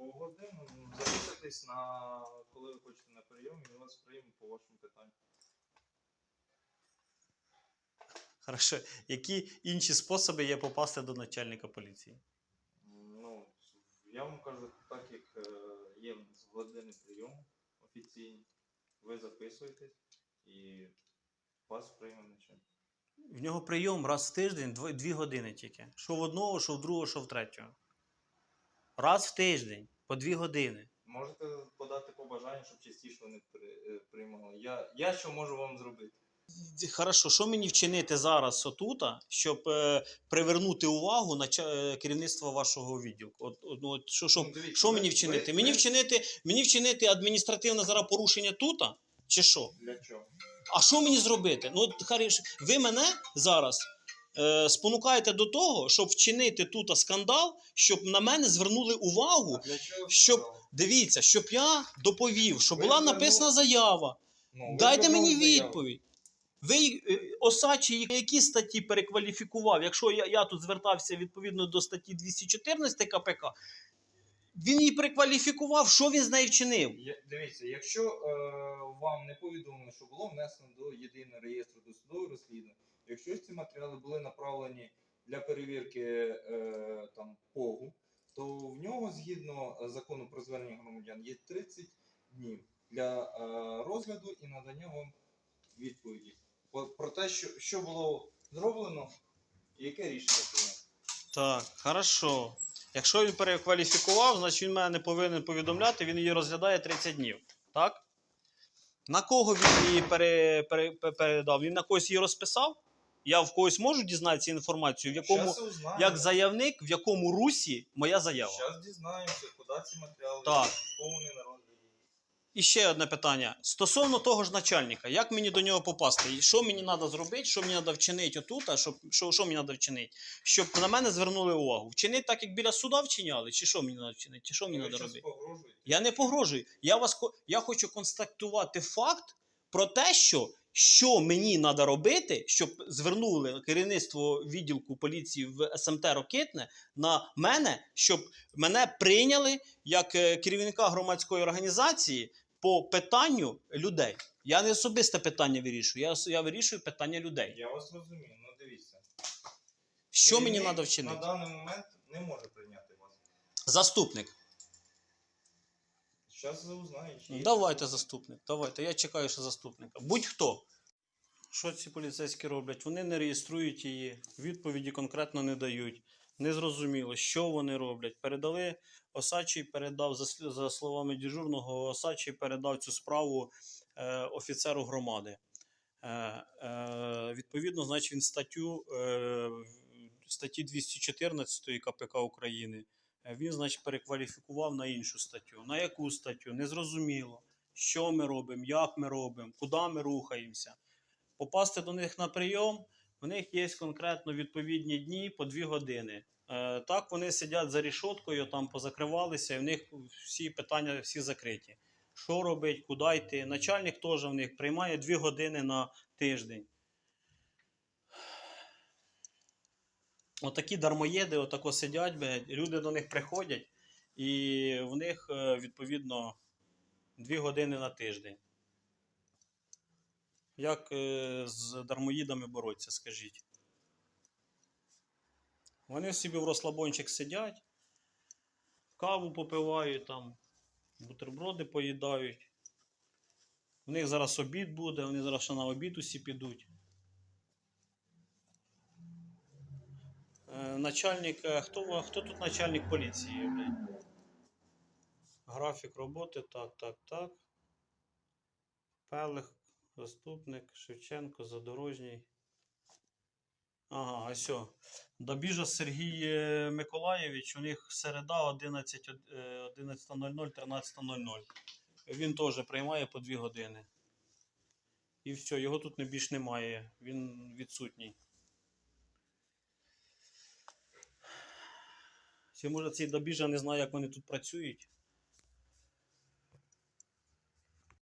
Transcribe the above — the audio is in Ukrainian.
по годину. ну, Записуйтесь на коли ви хочете на прийом, і ми вас приймемо по вашому питанню. Хорошо. Які інші способи є попасти до начальника поліції? Ну, я вам кажу, так як е, є нас години прийому офіційні, ви записуєтесь і вас прийме начальник. В нього прийом раз в тиждень, дві години тільки. Що в одного, що в другого, що в третього. Раз в тиждень, по дві години. Можете подати побажання, щоб частіше вони при- е, приймали. Я, я що можу вам зробити? Хорошо, що мені вчинити зараз отута, щоб е, привернути увагу на е, керівництво вашого відділку? От, от, ну, от, що, що, Ну, дивіться, що ви- мені ви- вчинити? ви- Мені вчинити, мені вчинити адміністративне зараз порушення тута? Чи що? Для чого? А що мені зробити? Ну, от, Хариш, ви мене зараз е, спонукаєте до того, щоб вчинити тут скандал, щоб на мене звернули увагу. А для чого щоб- сказали? Дивіться, щоб я доповів, щоб Ви була звернули- написана заява. Ну, ви Дайте звернули мені заяву. відповідь. Ви е, Осачі які статті перекваліфікував? Якщо я, я тут звертався відповідно до статті 214 КПК, він її перекваліфікував, що він з нею вчинив? Я- Дивіться, якщо е, вам не повідомлено, що було внесено до єдиного реєстру досудових розслідувань, якщо ці матеріали були направлені для перевірки е, там ПОГу, то в нього згідно закону про звернення громадян є 30 днів для е, розгляду і надання вам відповіді про, про те, що, що було зроблено і яке рішення прийнято. Так, хорошо. Якщо він перекваліфікував, значить він мене не повинен повідомляти, він її розглядає 30 днів. Так? На кого він її пере, пере, пере, передав? Він на когось її розписав? Я в когось можу дізнатися інформацію, в якому, Щас узнаємо. як заявник, в якому русі моя заява. Зараз дізнаємося, куди ці матеріали Так. повні на розгляді. І ще одне питання. Стосовно того ж начальника, як мені до нього попасти? І Що мені треба зробити, що мені треба вчинити отут, а що, що, що мені треба вчинити? Щоб на мене звернули увагу. Вчинити так, як біля суда вчиняли, чи що мені треба вчинити, чи що мені треба робити? погрожуєте? Я не погрожую. Я вас я хочу констатувати факт про те, що, що мені треба робити, щоб звернули керівництво відділку поліції в СМТ Рокитне на мене, щоб мене прийняли як е, керівника громадської організації по питанню людей. Я не особисте питання вирішую, я, я вирішую питання людей. Я вас розумію, ну дивіться. Що мені треба вчинити? На даний момент не може прийняти вас. Заступник. Зараз ви узнаєте. Давайте заступник. Давайте. Я чекаю, що заступника. Будь-хто. Що ці поліцейські роблять? Вони не реєструють її, відповіді конкретно не дають. Незрозуміло, що вони роблять. Передали Осачий передав, за, словами дежурного, Осачий передав цю справу е, офіцеру громади. Е, е, відповідно, значить, він статтю е, статті 214 КПК України він, значить, перекваліфікував на іншу статтю. На яку статтю? Незрозуміло. Що ми робимо, як ми робимо, куди ми рухаємося. Попасти до них на прийом, в них є конкретно відповідні дні по дві години. Е, так, вони сидять за рішоткою, там позакривалися, і в них всі питання всі закриті. Що робить, куди йти? Начальник теж в них приймає дві години на тиждень. Отакі дармоєди, отако сидять, люди до них приходять, і в них е, відповідно дві години на тиждень. Як е, з дармоїдами боротися, скажіть? Вони собі в розслабончик сидять, каву попивають, там, бутерброди поїдають. У них зараз обід буде, вони зараз ще на обід усі підуть. Е, Начальник, е, хто, хто тут начальник поліції? Блядь? Графік роботи, так, так, так. Пелих, заступник, Шевченко, Задорожній. Ага, ось. о. Добіжа Сергій е, Миколаєвич, у них середа 11, е, 11.00, 13.00. Він теж приймає по 2 години. І все, його тут не більш немає, він відсутній. Чи може цей добіжа не знає, як вони тут працюють?